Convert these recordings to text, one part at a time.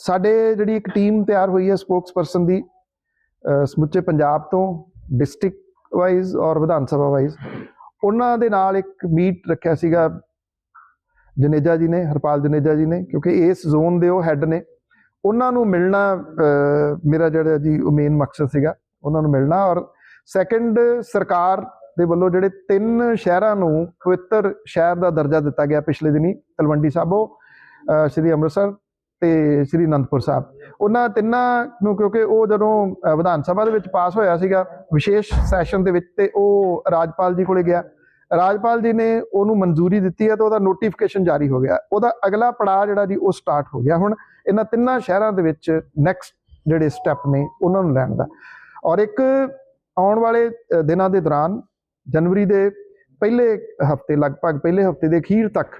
ਸਾਡੇ ਜਿਹੜੀ ਇੱਕ ਟੀਮ ਤਿਆਰ ਹੋਈ ਹੈ ਸਪੋਕਸ ਪਰਸਨ ਦੀ ਸਮੁੱਚੇ ਪੰਜਾਬ ਤੋਂ ਡਿਸਟ੍ਰਿਕਟ ਵਾਈਜ਼ ਔਰ ਵਿਧਾਨ ਸਭਾ ਵਾਈਜ਼ ਉਹਨਾਂ ਦੇ ਨਾਲ ਇੱਕ ਮੀਟ ਰੱਖਿਆ ਸੀਗਾ ਜਨੇਜਾ ਜੀ ਨੇ, ਹਰਪਾਲ ਜਨੇਜਾ ਜੀ ਨੇ, ਕਿਉਂਕਿ ਇਸ ਜ਼ੋਨ ਦੇ ਉਹ ਹੈੱਡ ਨੇ। ਉਹਨਾਂ ਨੂੰ ਮਿਲਣਾ ਮੇਰਾ ਜਿਹੜਾ ਜੀ ਉਹ ਮੇਨ ਮਕਸਦ ਸੀਗਾ, ਉਹਨਾਂ ਨੂੰ ਮਿਲਣਾ ਔਰ ਸੈਕੰਡ ਸਰਕਾਰ ਦੇ ਵੱਲੋਂ ਜਿਹੜੇ ਤਿੰਨ ਸ਼ਹਿਰਾਂ ਨੂੰ ਪਵਿੱਤਰ ਸ਼ਹਿਰ ਦਾ ਦਰਜਾ ਦਿੱਤਾ ਗਿਆ ਪਿਛਲੇ ਦਿਨੀ, ਤਲਵੰਡੀ ਸਾਬੋ ਸ਼੍ਰੀ ਅੰਮ੍ਰਿਤਸਰ ਤੇ ਸ਼੍ਰੀ ਅਨੰਦਪੁਰ ਸਾਹਿਬ। ਉਹਨਾਂ ਤਿੰਨਾਂ ਨੂੰ ਕਿਉਂਕਿ ਉਹ ਜਦੋਂ ਵਿਧਾਨ ਸਭਾ ਦੇ ਵਿੱਚ ਪਾਸ ਹੋਇਆ ਸੀਗਾ, ਵਿਸ਼ੇਸ਼ ਸੈਸ਼ਨ ਦੇ ਵਿੱਚ ਤੇ ਉਹ ਰਾਜਪਾਲ ਜੀ ਕੋਲੇ ਗਿਆ। ਰਾਜਪਾਲ ਜੀ ਨੇ ਉਹਨੂੰ ਮਨਜ਼ੂਰੀ ਦਿੱਤੀ ਹੈ ਤਾਂ ਉਹਦਾ ਨੋਟੀਫਿਕੇਸ਼ਨ ਜਾਰੀ ਹੋ ਗਿਆ। ਉਹਦਾ ਅਗਲਾ ਪੜਾਅ ਜਿਹੜਾ ਜੀ, ਉਹ ਸਟਾਰਟ ਹੋ ਗਿਆ। ਹੁਣ ਇਹਨਾਂ ਤਿੰਨਾਂ ਸ਼ਹਿਰਾਂ ਦੇ ਵਿੱਚ ਨੈਕਸਟ ਜਿਹੜੇ ਸਟੈਪ ਨੇ, ਉਹਨਾਂ ਨੂੰ ਲੈਣ ਦਾ। ਔਰ ਇੱਕ ਆਉਣ ਵਾਲੇ ਦਿਨਾਂ ਦੇ ਦੌਰਾਨ ਜਨਵਰੀ ਦੇ ਪਹਿਲੇ ਹਫ਼ਤੇ, ਲਗਭਗ ਪਹਿਲੇ ਹਫ਼ਤੇ ਦੇ ਅਖੀਰ ਤੱਕ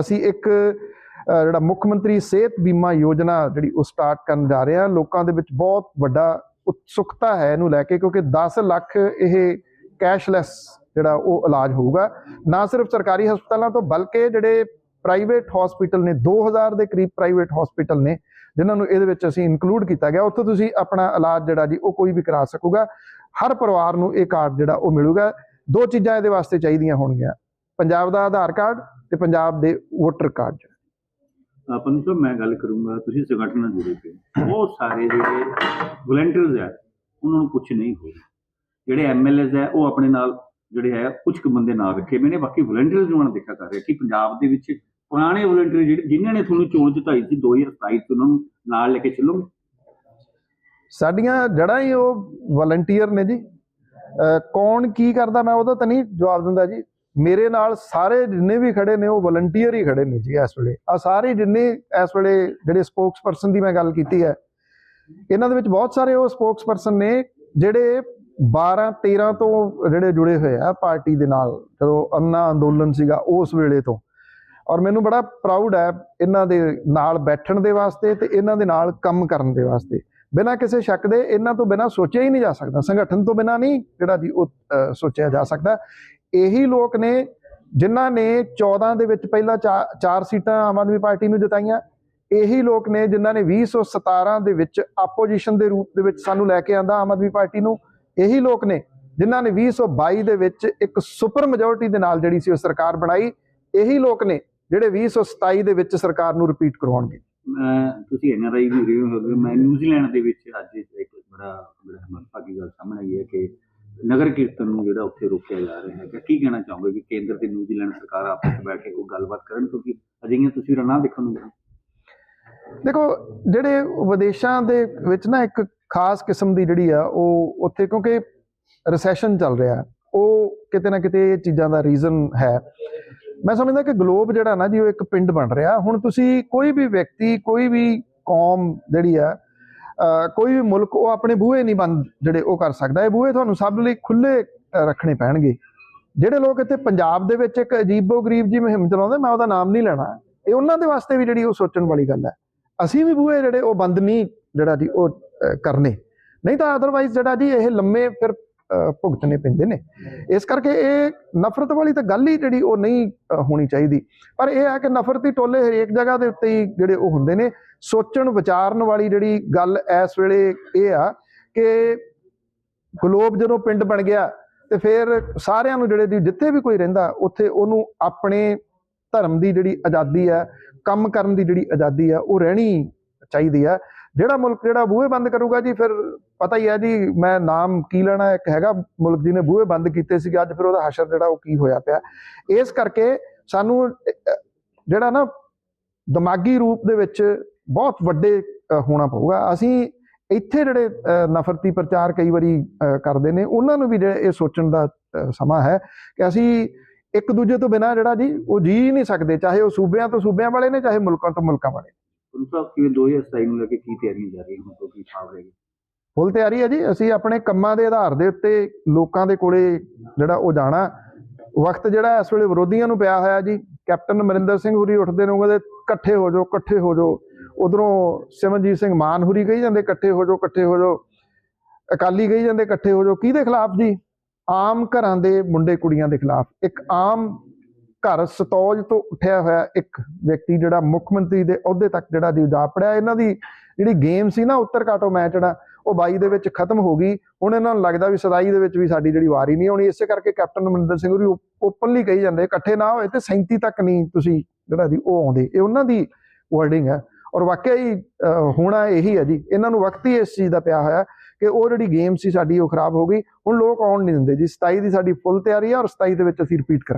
ਅਸੀਂ ਇੱਕ ਜਿਹੜਾ ਮੁੱਖ ਮੰਤਰੀ ਸਿਹਤ ਬੀਮਾ ਯੋਜਨਾ ਜਿਹੜੀ ਉਹ ਸਟਾਰਟ ਕਰਨ ਜਾ ਰਹੇ ਹਾਂ। ਲੋਕਾਂ ਦੇ ਵਿੱਚ ਬਹੁਤ ਵੱਡਾ ਉਤਸੁਕਤਾ ਹੈ ਇਹਨੂੰ ਲੈ ਕੇ, ਕਿਉਂਕਿ 10 ਲੱਖ ਇਹ ਕੈਸ਼ਲੈਸ ਜਿਹੜਾ ਉਹ ਇਲਾਜ ਹੋਊਗਾ। ਨਾ ਸਿਰਫ ਸਰਕਾਰੀ ਹਸਪਤਾਲਾਂ ਤੋਂ, ਬਲਕਿ ਜਿਹੜੇ ਪ੍ਰਾਈਵੇਟ ਹਸਪੀਟਲ ਨੇ 2000 ਦੇ ਕਰੀਬ ਪ੍ਰਾਈਵੇਟ ਹਸਪੀਟਲ ਨੇ, ਜਿਨ੍ਹਾਂ ਨੂੰ ਇਹਦੇ ਵਿੱਚ ਅਸੀਂ ਇਨਕਲੂਡ ਕੀਤਾ ਗਿਆ। ਉੱਥੋਂ ਤੁਸੀਂ ਆਪਣਾ ਇਲਾਜ ਜਿਹੜਾ ਜੀ, ਉਹ ਕੋਈ ਵੀ ਕਰਾ ਸਕੂਗਾ। ਹਰ ਪਰਿਵਾਰ ਨੂੰ ਇਹ ਕਾਰਡ ਜਿਹੜਾ ਉਹ ਮਿਲੂਗਾ। ਦੋ ਚੀਜ਼ਾਂ ਇਹਦੇ ਵਾਸਤੇ ਚਾਹੀਦੀਆਂ ਹੋਣਗੀਆਂ। ਪੰਜਾਬ ਦਾ ਆਧਾਰ ਕਾਰਡ ਤੇ ਪੰਜਾਬ ਦੇ ਵੋਟਰ ਕਾਰਡ ਆਪਾਂ ਤੋਂ ਮੈਂ ਗੱਲ ਕਰੂੰਗਾ ਤੁਸੀਂ ਸੰਗਠਨ ਨਾਲ ਜੁੜੇ ਪਏ। ਬਹੁਤ ਸਾਰੇ ਜਿਹੜੇ ਵਲੰਟੀਅਰਸ ਹੈ ਉਹਨਾਂ ਨੂੰ ਕੁਝ ਨਹੀਂ ਹੋ ਰਿਹਾ ਜਿਹੜੇ ਐਮਐਲਏਸ ਹੈ ਉਹ ਆਪਣੇ ਨਾਲ ਜਿਹੜੇ ਹੈ ਕੁਝ ਕੁ ਬੰਦੇ ਨਾਲ ਰੱਖੇ ਮੈਨੇ ਬਾਕੀ ਵਲੰਟੀਅਰਸ ਨੂੰ ਦੇਖਿਆ ਕਰ ਰਿਹਾ ਕਿ ਪੰਜਾਬ ਦੇ ਵਿੱਚ ਪੁਰਾਣੇ ਵਲੰਟੀਅਰ ਜਿਹੜੇ ਜਿਨ੍ਹਾਂ ਨੇ ਤੁਹਾਨੂੰ ਚੋਣ ਜਿਤਾਈ ਸੀ 2027 ਚ ਉਹਨਾਂ ਨੂੰ ਨਾਲ ਲੈ ਕੇ ਚੱਲੋਗੇ? ਸਾਡੀਆਂ ਜੜਾਂ ਹੀ ਉਹ ਵਲੰਟੀਅਰ ਨੇ ਜੀ। ਕੌਣ ਕੀ ਕਰਦਾ ਮੈਂ ਉਹਦਾ ਤਾਂ ਨਹੀਂ ਜਵਾਬ ਦਿੰਦਾ ਜੀ। ਮੇਰੇ ਨਾਲ ਸਾਰੇ ਜਿੰਨੇ ਵੀ ਖੜੇ ਨੇ, ਉਹ ਵਲੰਟੀਅਰ ਹੀ ਖੜੇ ਨੇ ਜੀ ਇਸ ਵੇਲੇ। ਆ ਸਾਰੇ ਜਿੰਨੇ ਇਸ ਵੇਲੇ ਜਿਹੜੇ ਸਪੋਕਸਪਰਸਨ ਦੀ ਮੈਂ ਗੱਲ ਕੀਤੀ ਹੈ, ਇਹਨਾਂ ਦੇ ਵਿੱਚ ਬਹੁਤ ਸਾਰੇ ਉਹ ਸਪੋਕਸਪਰਸਨ ਨੇ ਜਿਹੜੇ 12 13 ਤੋਂ ਜਿਹੜੇ ਜੁੜੇ ਹੋਏ ਆ ਪਾਰਟੀ ਦੇ ਨਾਲ, ਜਦੋਂ ਅੰਨਾ ਅੰਦੋਲਨ ਸੀਗਾ ਉਸ ਵੇਲੇ ਤੋਂ। ਔਰ ਮੈਨੂੰ ਬੜਾ ਪ੍ਰਾਊਡ ਹੈ ਇਹਨਾਂ ਦੇ ਨਾਲ ਬੈਠਣ ਦੇ ਵਾਸਤੇ ਤੇ ਇਹਨਾਂ ਦੇ ਨਾਲ ਕੰਮ ਕਰਨ ਦੇ ਵਾਸਤੇ। ਬਿਨਾਂ ਕਿਸੇ ਸ਼ੱਕ ਦੇ ਇਹਨਾਂ ਤੋਂ ਬਿਨਾਂ ਸੋਚਿਆ ਹੀ ਨਹੀਂ ਜਾ ਸਕਦਾ, ਸੰਗਠਨ ਤੋਂ ਬਿਨਾਂ ਨਹੀਂ ਜਿਹੜਾ ਜੀ ਉਹ ਸੋਚਿਆ ਜਾ ਸਕਦਾ। ਇਹੀ ਲੋਕ ਨੇ ਜਿਨ੍ਹਾਂ ਨੇ 14 ਦੇ ਵਿੱਚ ਪਹਿਲਾਂ ਚਾਰ ਸੀਟਾਂ ਆਮ ਆਦਮੀ ਪਾਰਟੀ ਨੂੰ ਜਿਤਾਈਆਂ। ਇਹੀ ਲੋਕ ਨੇ ਜਿਨ੍ਹਾਂ ਨੇ 2017 ਦੇ ਵਿੱਚ ਆਪੋਜੀਸ਼ਨ ਦੇ ਰੂਪ ਦੇ ਵਿੱਚ ਸਾਨੂੰ ਲੈ ਕੇ ਆਂਦਾ ਆਮ ਆਦਮੀ ਪਾਰਟੀ ਨੂੰ। ਇਹੀ ਲੋਕ ਨੇ ਜਿਨ੍ਹਾਂ ਨੇ 2022 ਦੇ ਵਿੱਚ ਇੱਕ ਸੁਪਰ ਮੈਜੋਰਟੀ ਦੇ ਨਾਲ ਜਿਹੜੀ ਸੀ ਉਹ ਸਰਕਾਰ ਬਣਾਈ। ਇਹੀ ਲੋਕ ਨੇ ਜਿਹੜੇ 2027 ਦੇ ਵਿੱਚ ਸਰਕਾਰ ਨੂੰ ਰਿਪੀਟ ਕਰਵਾਉਣਗੇ। ਮੈਂ, ਤੁਸੀਂ ਐਨਆਰਆਈ ਵੀ ਰਹੇ ਹੋ ਮੈਂ ਨਿਊਜ਼ੀਲੈਂਡ ਦੇ ਵਿੱਚ ਅੱਜ ਇੱਕ ਬੜਾ ਬੜਾ ਮੰਦਭਾਗੀ ਗੱਲ ਸਾਹਮਣੇ ਆਈ ਹੈ ਕਿ ਨਗਰ ਕੀਰਤਨ ਨੂੰ ਜਿਹੜਾ ਉੱਥੇ ਰੋਕਿਆ ਜਾ ਰਿਹਾ ਹੈ ਕੀ ਕਹਿਣਾ ਚਾਹੋਗੇ ਕਿ ਕੇਂਦਰ ਤੇ ਨਿਊਜ਼ੀਲੈਂਡ ਸਰਕਾਰ ਆਪਸ ਵਿੱਚ ਬੈਠ ਕੇ ਕੋਈ ਗੱਲਬਾਤ ਕਰਨ? ਕਿਉਂਕਿ ਅਜਿਹੀਆਂ ਤਸਵੀਰਾਂ ਨਾ ਦੇਖਣ ਨੂੰ ਮਿਲਣ। ਦੇਖੋ, ਜਿਹੜੇ ਵਿਦੇਸ਼ਾਂ ਦੇ ਵਿੱਚ ਨਾ ਇੱਕ ਖਾਸ ਕਿਸਮ ਦੀ ਜਿਹੜੀ ਆ, ਉਹ ਉੱਥੇ ਕਿਉਂਕਿ ਰਿਸੈਸ਼ਨ ਚੱਲ ਰਿਹਾ ਉਹ ਕਿਤੇ ਨਾ ਕਿਤੇ ਇਹ ਚੀਜ਼ਾਂ ਦਾ ਰੀਜ਼ਨ ਹੈ। ਮੈਂ ਸਮਝਦਾ ਕਿ ਗਲੋਬ ਜਿਹੜਾ ਨਾ ਜੀ, ਉਹ ਇੱਕ ਪਿੰਡ ਬਣ ਰਿਹਾ। ਹੁਣ ਤੁਸੀਂ ਕੋਈ ਵੀ ਵਿਅਕਤੀ, ਕੋਈ ਵੀ ਕੌਮ ਜਿਹੜੀ ਆ ਕੋਈ ਵੀ ਮੁਲਕ, ਉਹ ਆਪਣੇ ਬੂਹੇ ਨਹੀਂ ਬੰਦ ਜਿਹੜੇ ਉਹ ਕਰ ਸਕਦਾ। ਇਹ ਬੂਹੇ ਤੁਹਾਨੂੰ ਸਭ ਲਈ ਖੁੱਲੇ ਰੱਖਣੇ ਪੈਣਗੇ। ਜਿਹੜੇ ਲੋਕ ਇੱਥੇ ਪੰਜਾਬ ਦੇ ਵਿੱਚ ਇੱਕ ਅਜੀਬੋ-ਗਰੀਬ ਜੀ ਮੁਹਿੰਮ ਚਲਾਉਂਦੇ, ਮੈਂ ਉਹਦਾ ਨਾਮ ਨਹੀਂ ਲੈਣਾ। ਇਹ ਉਹਨਾਂ ਦੇ ਵਾਸਤੇ ਵੀ ਜਿਹੜੀ ਉਹ ਸੋਚਣ ਵਾਲੀ ਗੱਲ ਹੈ। ਅਸੀਂ ਵੀ ਬੂਹੇ ਜਿਹੜੇ ਉਹ ਬੰਦ ਨਹੀਂ, ਜਿਹੜਾ ਜੀ ਉਹ ਕਰਨੇ। ਨਹੀਂ ਤਾਂ ਅਦਰਵਾਈਜ਼ ਜਿਹੜਾ ਜੀ ਇਹ ਲੰਮੇ ਫਿਰ ਅਹ, ਭੁਗਤਣੇ ਪੈਂਦੇ ਨੇ। ਇਸ ਕਰਕੇ ਇਹ ਨਫ਼ਰਤ ਵਾਲੀ ਤਾਂ ਗੱਲ ਹੀ ਜਿਹੜੀ ਉਹ ਨਹੀਂ ਹੋਣੀ ਚਾਹੀਦੀ। ਪਰ ਇਹ ਹੈ ਕਿ ਨਫ਼ਰਤ ਦੀ ਟੋਲੇ ਹਰੇਕ ਜਗ੍ਹਾ ਦੇ ਉੱਤੇ ਹੀ ਜਿਹੜੇ ਉਹ ਹੁੰਦੇ ਨੇ। ਸੋਚਣ ਵਿਚਾਰਨ ਵਾਲੀ ਜਿਹੜੀ ਗੱਲ ਇਸ ਵੇਲੇ ਇਹ ਆ ਕਿ ਗਲੋਬ ਜਦੋਂ ਪਿੰਡ ਬਣ ਗਿਆ ਤੇ ਫਿਰ ਸਾਰਿਆਂ ਨੂੰ ਜਿਹੜੇ ਦੀ ਜਿੱਥੇ ਵੀ ਕੋਈ ਰਹਿੰਦਾ ਉੱਥੇ ਉਹਨੂੰ ਆਪਣੇ ਧਰਮ ਦੀ ਜਿਹੜੀ ਆਜ਼ਾਦੀ ਹੈ ਕੰਮ ਕਰਨ ਦੀ ਜਿਹੜੀ ਆਜ਼ਾਦੀ ਹੈ ਉਹ ਰਹਿਣੀ ਚਾਹੀਦੀ ਹੈ ਜਿਹੜਾ ਮੁਲਕ ਜਿਹੜਾ ਬੂਹੇ ਬੰਦ ਕਰੂਗਾ ਜੀ ਫਿਰ ਪਤਾ ਹੀ ਹੈ ਜੀ, ਮੈਂ ਨਾਮ ਕੀ ਲੈਣਾ ਇੱਕ ਹੈਗਾ ਮੁਲਕ ਜੀ ਨੇ ਬੂਹੇ ਬੰਦ ਕੀਤੇ ਸੀਗੇ, ਅੱਜ ਫਿਰ ਉਹਦਾ ਹਸ਼ਰ ਜਿਹੜਾ ਉਹ ਕੀ ਹੋਇਆ ਪਿਆ। ਇਸ ਕਰਕੇ ਸਾਨੂੰ ਜਿਹੜਾ ਨਾ ਦਿਮਾਗੀ ਰੂਪ ਦੇ ਵਿੱਚ ਬਹੁਤ ਵੱਡੇ ਹੋਣਾ ਪਊਗਾ। ਅਸੀਂ ਇੱਥੇ ਜਿਹੜੇ ਨਫ਼ਰਤੀ ਪ੍ਰਚਾਰ ਕਈ ਵਾਰੀ ਕਰਦੇ ਨੇ, ਉਹਨਾਂ ਨੂੰ ਵੀ ਜਿਹੜੇ ਇਹ ਸੋਚਣ ਦਾ ਸਮਾਂ ਹੈ ਕਿ ਅਸੀਂ ਇੱਕ ਦੂਜੇ ਤੋਂ ਬਿਨਾਂ ਜਿਹੜਾ ਜੀ, ਉਹ ਜੀ ਨਹੀਂ ਸਕਦੇ, ਚਾਹੇ ਉਹ ਸੂਬਿਆਂ ਤੋਂ ਸੂਬਿਆਂ ਵਾਲੇ ਨੇ, ਚਾਹੇ ਮੁਲਕਾਂ ਤੋਂ ਮੁਲਕਾਂ ਵਾਲੇ ਤੁਹਾਨੂੰ ਸਾਹਿਬ, ਕਿਵੇਂ 2027 ਨੂੰ ਲੈ ਕੇ ਕੀ ਤਿਆਰੀਆਂ ਜਾ ਰਹੀਆਂ ਹੁਣ ਤੋਂ ਕੀ ਭਾਵ ਰਹੇਗੀ ਫੁੱਲ ਤਿਆਰੀ ਹੈ ਜੀ। ਅਸੀਂ ਆਪਣੇ ਕੰਮਾਂ ਦੇ ਆਧਾਰ ਦੇ ਉੱਤੇ ਲੋਕਾਂ ਦੇ ਕੋਲੇ ਜਿਹੜਾ ਉਹ ਜਾਣਾ। ਵਕਤ ਜਿਹੜਾ ਇਸ ਵੇਲੇ ਵਿਰੋਧੀਆਂ ਨੂੰ ਪਿਆ ਹੋਇਆ ਜੀ। ਕੈਪਟਨ ਅਮਰਿੰਦਰ ਸਿੰਘ ਹੁਰੀ ਉੱਠਦੇ ਨੇ ਕਹਿੰਦੇ ਇਕੱਠੇ ਹੋ ਜਾਓ, ਇਕੱਠੇ ਹੋ ਜਾਓ। ਉਧਰੋਂ ਸਿਮਰਜੀਤ ਸਿੰਘ ਮਾਨ ਹੁਰੀ ਕਹੀ ਜਾਂਦੇ, ਇਕੱਠੇ ਹੋ ਜਾਓ, ਇਕੱਠੇ ਹੋ ਜਾਓ। ਅਕਾਲੀ ਕਹੀ ਜਾਂਦੇ, ਇਕੱਠੇ ਹੋ ਜਾਓ। ਕਿਹਦੇ ਖਿਲਾਫ ਜੀ? ਆਮ ਘਰਾਂ ਦੇ ਮੁੰਡੇ ਕੁੜੀਆਂ ਦੇ ਖਿਲਾਫ। ਇੱਕ ਆਮ ਘਰ ਸਤੌਜ ਤੋਂ ਉੱਠਿਆ ਹੋਇਆ ਇੱਕ ਵਿਅਕਤੀ ਜਿਹੜਾ ਮੁੱਖ ਮੰਤਰੀ ਦੇ ਅਹੁਦੇ ਤੱਕ ਜਿਹੜਾ ਜੀ ਜਾ ਪੜਿਆ। ਇਹਨਾਂ ਦੀ ਜਿਹੜੀ ਗੇਮ ਸੀ ਨਾ ਉੱਤਰ ਕਾਟੋ ਮੈਚ ਜਿਹੜਾ ਉਹ 22 ਦੇ ਵਿੱਚ ਖਤਮ ਹੋ ਗਈ। ਹੁਣ ਇਹਨਾਂ ਨੂੰ ਲੱਗਦਾ ਵੀ ਸਦਾਈ ਦੇ ਵਿੱਚ ਵੀ ਸਾਡੀ ਜਿਹੜੀ ਵਾਰੀ ਨਹੀਂ ਆਉਣੀ, ਇਸੇ ਕਰਕੇ ਕੈਪਟਨ ਅਮਰਿੰਦਰ ਸਿੰਘ ਹੋਰੀ ਓਪਨਲੀ ਕਹੀ ਜਾਂਦੇ, ਇਕੱਠੇ ਨਾ ਹੋਏ ਤੇ 37 ਤੱਕ ਨਹੀਂ ਤੁਸੀਂ ਜਿਹੜਾ ਦੀ ਉਹ ਆਉਂਦੇ। ਇਹ ਉਹਨਾਂ ਦੀ ਵਰਡਿੰਗ ਹੈ। ਔਰ ਵਾਕਿਆ ਹੀ ਹੋਣਾ ਇਹੀ ਹੈ ਜੀ। ਇਹਨਾਂ ਨੂੰ ਵਕਤ ਹੀ ਇਸ ਚੀਜ਼ ਦਾ ਪਿਆ ਹੋਇਆ ਕਿ ਉਹ ਜਿਹੜੀ ਗੇਮ ਸੀ ਸਾਡੀ ਉਹ ਖਰਾਬ ਹੋ ਗਈ। ਹੁਣ ਲੋਕ ਆਉਣ ਨਹੀਂ ਦਿੰਦੇ ਜੀ। 27 ਦੀ ਸਾਡੀ ਫੁੱਲ ਤਿਆਰੀ ਹੈ ਔਰ 27 ਦੇ ਵਿੱਚ ਅਸੀਂ ਰਿਪੀਟ ਕਰਾਂਗੇ।